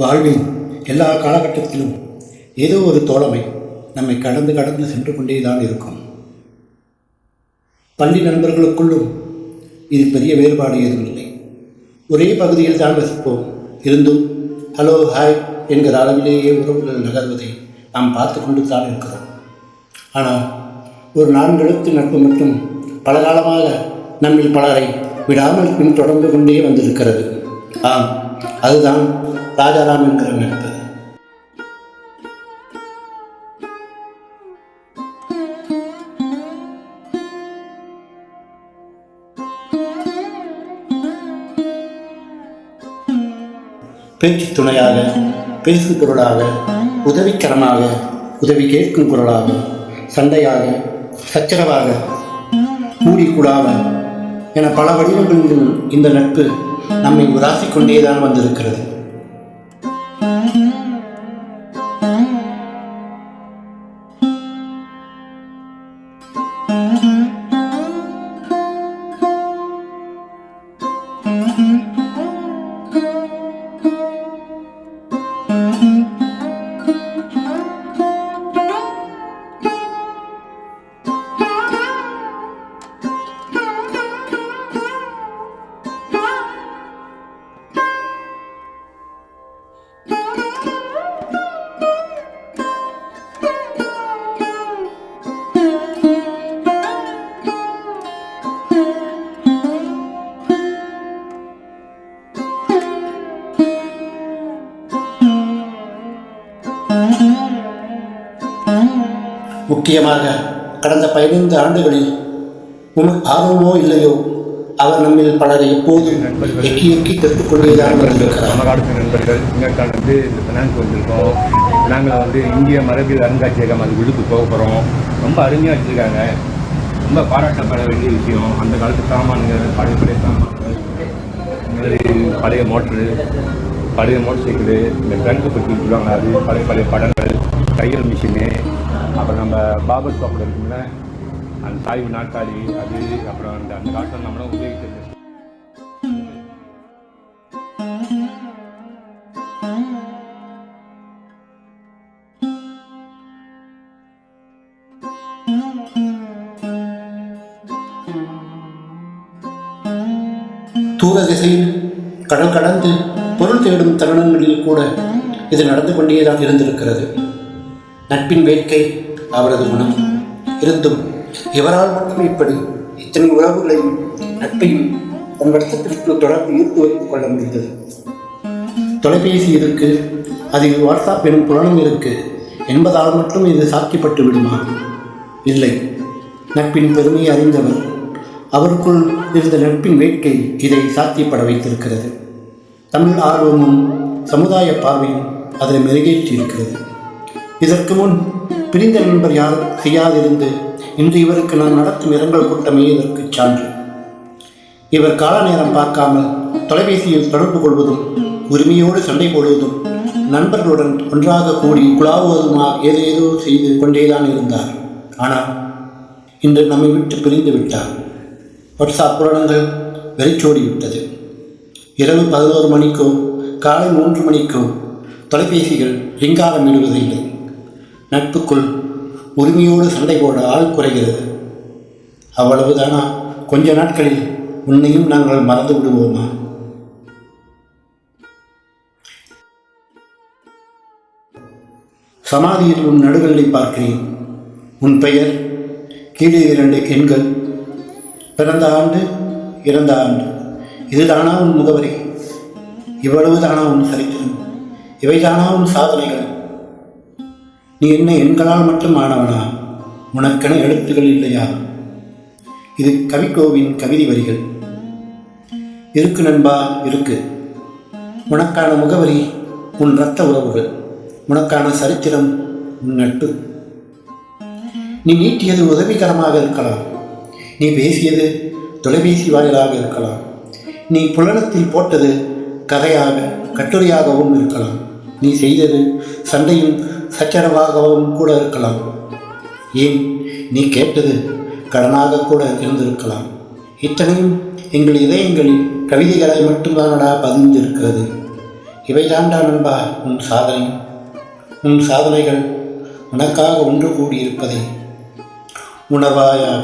வாழ்வின் எல்லா காலகட்டத்திலும் ஏதோ ஒரு தோழமை நம்மை கடந்து கடந்து சென்று கொண்டே தான் இருக்கும். பள்ளி நண்பர்களுக்குள்ளும் இது பெரிய வேறுபாடு ஏதும் இல்லை. ஒரே பகுதியில் தான் வசிப்போம். இருந்தும் ஹலோ ஹாய் என்கிற அளவிலேயே உறவுகள் நகர்வதை நாம் பார்த்து கொண்டு தான் இருக்கிறோம். ஆனால் ஒரு நான்கெழுத்து நட்பு மட்டும் பல காலமாக நம்மில் பலரை விடாமல் பின்தொடர்ந்து கொண்டே வந்திருக்கிறது. ஆம் அதுதான் ராஜாராம் என்கிற நட்பு. பேச்சு துணையாக பேசும் பொருளாக உதவிக்கரமாக உதவி கேட்கும் குரலாக சண்டையாக சச்சரவாக கூடி கூடாக என பல வடிவங்களிலும் இந்த நட்பு நம்மை உராசிக் கொண்டேதான் வந்திருக்கிறது முக்கியமாக கடந்த பதினைந்து ஆண்டுகளில் உமக்கு ஆர்வமோ இல்லையோ அவர் நம்மில் பலரை எப்போதும் எக்கி எக்கி கற்றுக் நண்பர்கள் நம்ம நண்பர்கள் வந்து இந்த பினாங்கு வந்திருக்கோம் நாங்கள் வந்து இந்திய மரபியல் அருங்காட்சியகம் அது உள்ளுக்கு போக போகிறோம் ரொம்ப அருமையாக வச்சுருக்காங்க. ரொம்ப பாராட்டப்பட வேண்டிய விஷயம். அந்த காலத்து சாமான்கள் பழைய பழைய சாமான்கள் பழைய மோட்ரு பழைய மோட்டர் சைக்கிள் இந்த ட்ரங்கு பற்றி சொல்லுவாங்க அது பழைய பழைய படங்கள் தையல் மிஷினு அப்புறம் நம்ம பாபர் ஷாப்பில் இருக்கும்ல அந்த தாய் நாற்காலி அது அப்புறம் அந்த அந்த காலத்தில் நம்மளும் உபயோகிக்கிறது தூர திசையில் கடல் கடந்து பொருள் தேடும் தருணங்களில் கூட இது நடந்து கொண்டேதான் இருந்திருக்கிறது. நட்பின் வேட்கை அவரது குணம். இருந்தும் இவரால் மட்டும் இப்படி இத்தனை உறவுகளையும் நட்பையும் தன் வருத்தத்திற்கு தொடர்ந்து ஈர்த்து வைத்துக் கொள்ள முடிந்தது. தொலைபேசி இருக்கு அதில் வாட்ஸ்அப் எனும் புலனும் இருக்கு என்பதால் மட்டும் இது சாத்தியப்பட்டு விடுமா? இல்லை. நட்பின் பெருமையை அறிந்தவர் அவருக்குள் இருந்த நட்பின் வேட்கை இதை சாத்தியப்பட வைத்திருக்கிறது. தமிழ் ஆர்வமும் சமுதாய பார்வையும் அதில் மெருகேற்றியிருக்கிறது. இதற்கு முன் பிரிந்த நண்பர் யாரும் செய்யாதிருந்து இன்று இவருக்கு நான் நடத்தும் இரங்கல் கூட்டமே இதற்கு சான்று. இவர் கால நேரம் பார்க்காமல் தொலைபேசியில் தொடர்பு கொள்வதும் உரிமையோடு சண்டை போடுவதும் நண்பர்களுடன் ஒன்றாக கூடி குழாவுவதுமா ஏதேதோ செய்து கொண்டேதான் இருந்தார். ஆனால் இன்று நம்மை விட்டு பிரிந்து விட்டார். வாட்ஸ்அப் புலனங்கள் வெறிச்சோடி விட்டது இரவு பதினோரு மணிக்கோ காலை மூன்று மணிக்கோ தொலைபேசிகள் ரிங்காரம் இடுவதில்லை நட்புக்குள் உரிமையோடு சண்டை போட ஆள் குறைகிறது. அவ்வளவுதானா? கொஞ்ச நாட்களில் உன்னையும் நாங்கள் மறந்து விடுவோமா? சமாதியில் உன் நடுகளை பார்க்கிறேன். உன் பெயர்? கீழே இரண்டு எண்கள். பிறந்த ஆண்டு இறந்த ஆண்டு. இதுதானா உன் முகவரி. இவ்வளவு தானா உன் சரித்திரம். இவைதானா உன் சாதனைகள். நீ என்ன எண்களால் மட்டும் ஆனவனா? உனக்கென எழுத்துகள் இல்லையா? இது கவிக்கோவின் கவிதை வரிகள். இருக்கு நண்பா இருக்கு. உனக்கான முகவரி உன் இரத்த உறவுகள். உனக்கான சரித்திரம் உன் நட்பு. நீ நீட்டியது உதவிகரமாக இருக்கலாம். நீ பேசியது தொலைபேசி வாயிலாக இருக்கலாம். நீ புலனத்தில் போட்டது கதையாக கட்டுரையாகவும் இருக்கலாம். நீ செய்தது சண்டையும் சச்சரவாகவும் கூட இருக்கலாம். ஏன்? நீ கேட்டது கடனாக கூட இருந்திருக்கலாம். இத்தனையும் எங்கள் இதயங்களில் கவிதைகளை மட்டும்தானடா பதிந்திருக்கிறது. இவை தாண்டா நண்பா உன் சாதனை. உன் சாதனைகள் உனக்காக ஒன்று கூடியிருப்பதை உணர்வாயாக